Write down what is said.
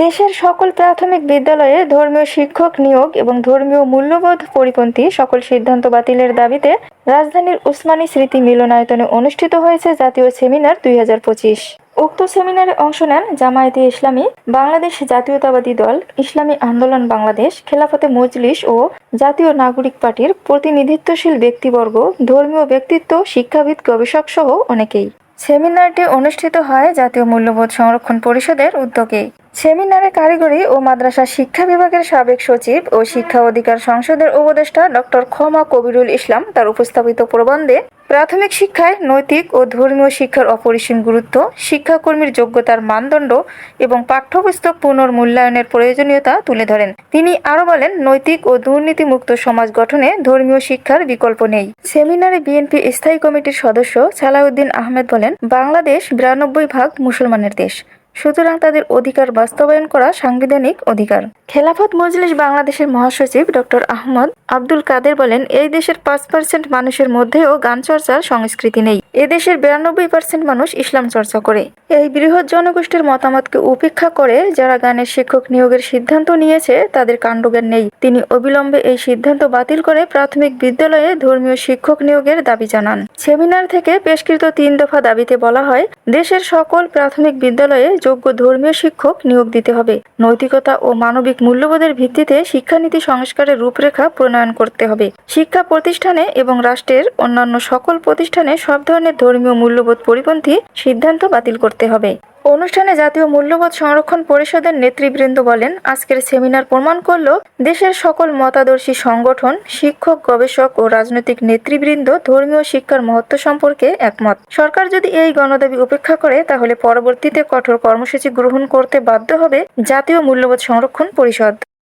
দেশের সকল প্রাথমিক বিদ্যালয়ে ধর্মীয় শিক্ষক নিয়োগ এবং ধর্মীয় মূল্যবোধ পরিপন্থী সকল সিদ্ধান্ত বাতিলের দাবিতে রাজধানীর উসমানী স্মৃতি মিলনায়তনে অনুষ্ঠিত হয়েছে জাতীয় সেমিনার দুই হাজার পঁচিশ। উক্ত সেমিনারে অংশ নেন জামায়াতে ইসলামী, বাংলাদেশ জাতীয়তাবাদী দল, ইসলামী আন্দোলন বাংলাদেশ, খেলাফতে মজলিস ও জাতীয় নাগরিক পার্টির প্রতিনিধিত্বশীল ব্যক্তিবর্গ, ধর্মীয় ব্যক্তিত্ব, শিক্ষাবিদ, গবেষক সহ অনেকেই। সেমিনারটি অনুষ্ঠিত হয় জাতীয় মূল্যবোধ সংরক্ষণ পরিষদের উদ্যোগে। সেমিনারে কারিগরি ও মাদ্রাসা শিক্ষা বিভাগের সাবেক সচিব ও শিক্ষা অধিকার সংসদের উপদেষ্টা ডক্টর খমা কবিরুল ইসলাম তার উপস্থাপিত প্রবন্ধে প্রাথমিক শিক্ষায় নৈতিক ও ধর্মীয় শিক্ষার অপরিসীম গুরুত্ব, শিক্ষাকর্মীর যোগ্যতার মানদণ্ড এবং পাঠ্যপুস্তক পুনর্মূল্যায়নের প্রয়োজনীয়তা তুলে ধরেন। তিনি আরও বলেন, নৈতিক ও দুর্নীতিমুক্ত সমাজ গঠনে ধর্মীয় শিক্ষার বিকল্প নেই। সেমিনারে বিএনপি স্থায়ী কমিটির সদস্য সালাউদ্দিন আহমেদ বলেন, বাংলাদেশ বিরানব্বই ভাগ মুসলমানের দেশ। সুতরাং তাদের অধিকার বাস্তবায়ন করা সাংবিধানিক অধিকার। খেলাফত মজলিস বাংলাদেশের মহাসচিব ডক্টর আহমদ আব্দুল কাদের বলেন, এই দেশের পাঁচ পার্সেন্ট মানুষের মধ্যেও গান চর্চার সংস্কৃতি নেই। এদেশের বিরানব্বই পার্সেন্ট মানুষ ইসলাম চর্চা করে। এই বৃহৎ জনগোষ্ঠীর মতামতকে উপেক্ষা করে যারা গানের শিক্ষক নিয়োগের সিদ্ধান্ত নিয়েছে, তাদের কাণ্ডজ্ঞান নেই। তিনি অবিলম্বে এই সিদ্ধান্ত বাতিল করে প্রাথমিক বিদ্যালয়ে ধর্মীয় শিক্ষক নিয়োগের দাবি জানান। সেমিনার থেকে পেশকৃত তিন দফা দাবিতে বলা হয়, দেশের সকল প্রাথমিক বিদ্যালয়ে যোগ্য ধর্মীয় শিক্ষক নিয়োগ দিতে হবে। নৈতিকতা ও মানবিক মূল্যবোধের ভিত্তিতে শিক্ষানীতি সংস্কারের রূপরেখা প্রণয়ন করতে হবে। শিক্ষা প্রতিষ্ঠানে এবং রাষ্ট্রের অন্যান্য সকল প্রতিষ্ঠানে সব ধরনের ধর্মীয় মূল্যবোধ পরিপন্থী সিদ্ধান্ত বাতিল করতে হবে। অনুষ্ঠানে জাতীয় মূল্যবোধ সংরক্ষণ পরিষদের নেতৃবৃন্দ বলেন, আজকের সেমিনার প্রমাণ করল দেশের সকল মতাদর্শী সংগঠন, শিক্ষক, গবেষক ও রাজনৈতিক নেতৃবৃন্দ ধর্মীয় শিক্ষার মহত্ব সম্পর্কে একমত। সরকার যদি এই গণদাবি উপেক্ষা করে, তাহলে পরবর্তীতে কঠোর কর্মসূচি গ্রহণ করতে বাধ্য হবে জাতীয় মূল্যবোধ সংরক্ষণ পরিষদ।